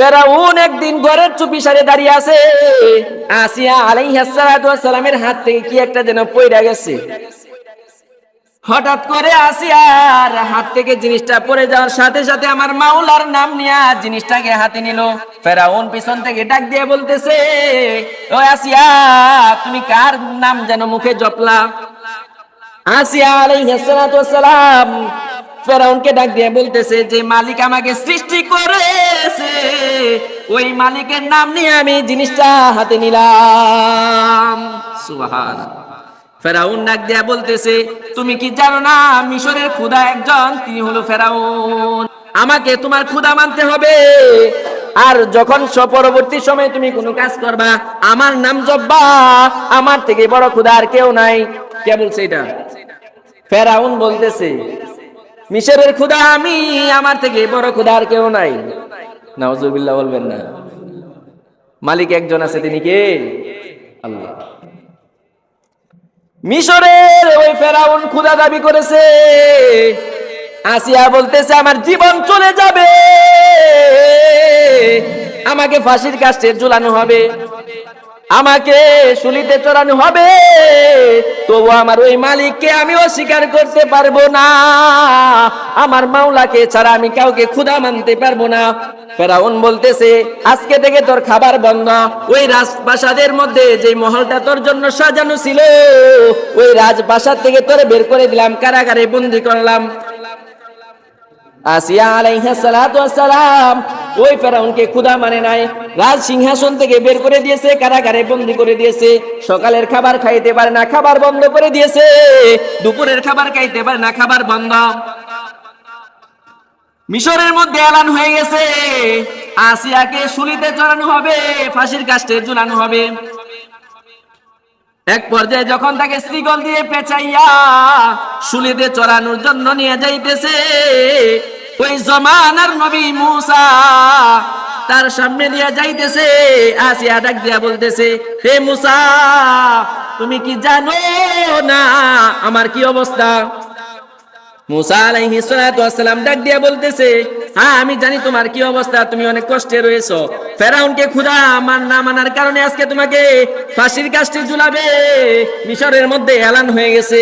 ফেরাউন একদিন ঘরের চুপি সারে দাঁড়িয়ে আছে। আসিয়া আলাইহিস সালাতু ওয়াস সালামের হাত থেকে কি একটা যেন গেছে। হঠাৎ করে আসিয়ার হাত থেকে জিনিসটা পড়ে যাওয়ার সাথে সাথে আমার মাওলার নাম জিনিসটাকে হাতে নিল। ফেরাউন পিছন থেকে ডাক দিয়ে বলতেছে, ও আসিয়া, তুমি কার নাম যেন মুখে জপলা? আসিয়া ফেরাউনকে ডাক দিয়ে বলতেছে যে, মালিক আমাকে সৃষ্টি করেছে ওই মালিকের নাম নিয়ে আমি জিনিসটা হাতে নিলাম। সুবহানাল্লাহ। ফেরাউন ডাক দিয়া বলতেছে, তুমি কি জানো না, মিশরের খুদা একজন? তিনি হলো ফেরাউন। আমাকে তোমার খুদা মানতে হবে। আর যখন পরবর্তী সময়ে তুমি কোনো কাজ করবা, আমার নাম জব্বা আমার থেকে বড় খুদা আর কেউ নাই। কে বলছে এটা? ফেরাউন বলতেছে, মিশরের খুদা আমি, আমার থেকে বড় খুদা আর কেউ নাই। নাউজুবিল্লাহ বলবেন না। মালিক একজন আছে, তিনি কে? আল্লাহ। মিশরের ওই ফেরাউন খুদা দাবি করেছে। আসিয়া বলতেছে, আমার জীবন চলে যাবে। আমাকে ফাঁসির কাছে ঝুলানো হবে। আমাকে শুলিতে চড়ানো হবে। তবু আমার ওই মালিককে আমি অস্বীকার করতে পারব না। আমার মাওলাকে ছাড়া আমি কাউকে ক্ষুধা মানতে পারব না। ফেরাউন বলতেছে, আজকে থেকে তোর খাবার বন্ধ। ওই রাজপ্রাসাদের মধ্যে যে মহলটা তোর জন্য সাজানো ছিল, ওই রাজপ্রাসাদ থেকে তোরে বের করে দিলাম, কারাগারে বন্দি করলাম। আসিয়া আলাইহিস সালাতু ওয়াস সালাম ওই ফেরাউনকে ক্ষুধা মানে নাই। রাজ সিংহাসন থেকে বের করে দিয়েছে, কারাগারে বন্দি করে দিয়েছে। সকালের খাবার খাইতে পারে না, খাবার বন্ধ করে দিয়েছে। দুপুরের খাবার খাইতে পারে না, খাবার বন্ধ। মিশরের মধ্যে এলান হয়ে গেছে। আসিয়াকে শুলিতে চড়ানো হবে, ফাঁসির কাস্টে ঝুলানো হবে। এক পর্যায়ে যখন তাকে শ্রীগল দিয়ে পেঁচাইয়া শুলিতে চড়ানোর জন্য নিয়ে যাইতেছে ওই জমানার নবী মুসা তার সামনে দিয়া যাইতেছে, আসিয়া ডাক দিয়া বলতেছে, হে মুসা, তুমি কি জানো না আমার কি অবস্থা? মুসা ওয়াস সালাম ডাক দিয়া বলতেছে হ্যাঁ আমি জানি তোমার কি অবস্থা, তুমি অনেক কষ্টে রয়েছো। ফেরাউনকে খুদা আমার না মানার কারণে আজকে তোমাকে ফাঁসির কাস্টে ঝুলাবে, মিশরের মধ্যে এলান হয়ে গেছে।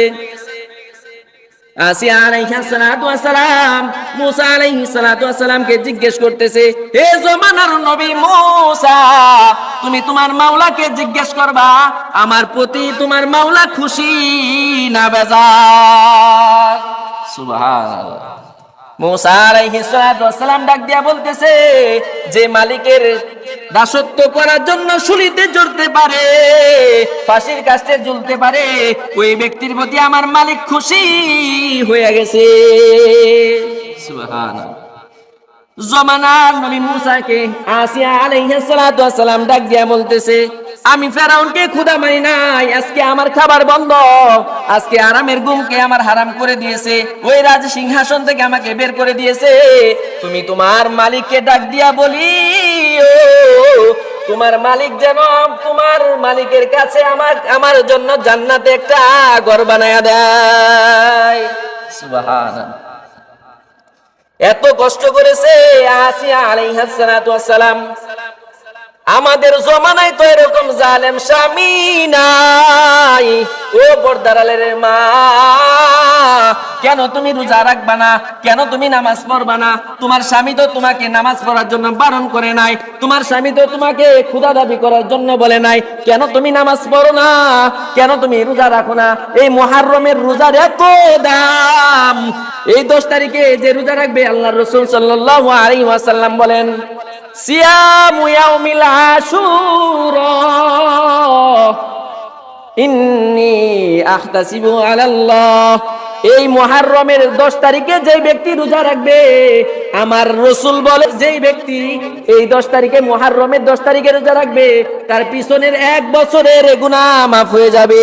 জিজ্ঞেস করতেছে, হে নবী তুমি তোমার জিজ্ঞেস করবা, আমার প্রতি তোমার মাওলা খুশি ডাক দিয়া বলতেছে, যে মালিকের দাসত্ব করার জন্য শুলিতে জড়তে পারে, ফাঁসির কাছে ঝুলতে পারে, ওই ব্যক্তির প্রতি আমার মালিক খুশি হয়ে গেছে। জমানার নবী মুসাকে আসিয়া আমি মানি নাই, আজকে আমার খাবার বন্ধ। আজকে আরামের ঘুমকে আমার হারাম করে দিয়েছে। ওই রাজ সিংহাসন থেকে আমাকে বের করে দিয়েছে। তুমি তোমার মালিককে ডাক দিয়া বলি ও তোমার মালিক যেন তোমার মালিকের কাছে আমার আমার জন্য জান্নাতে একটা ঘর বানায়া দেয়। এত কষ্ট করেছে আসিয়া আলাইহিস সালাতু আমাদের জমানায় তো এরকম জালেম স্বামী নাই। ও বর্দারালের মা কেন তুমি রোজা রাখবা না? কেন তুমি নামাজ পড়বা না? তোমার স্বামী তো তোমাকে নামাজ পড়ার জন্য বারণ করে নাই। তোমার স্বামী তো তোমাকে ক্ষুধা দাবি করার জন্য বলে নাই। কেন তুমি নামাজ পড়ো না? কেন তুমি রোজা রাখো না? এই মহারমের রোজার এত দাম। এই দশ তারিখে যে রোজা রাখবে আল্লাহ রসুল সাল্লাল্লাহু আলাইহি ওয়াসাল্লাম বলেন, সিয়ামু ইয়াউমিল আশুরা। আলাল্লাহ। এই মহারমের দশ তারিখে যে ব্যক্তি রোজা রাখবে, আমার রসুল বলে যেই ব্যক্তি এই দশ তারিখে মহারমের দশ তারিখে রোজা রাখবে, তার পিছনের এক বছরের গুণা মাফ হয়ে যাবে।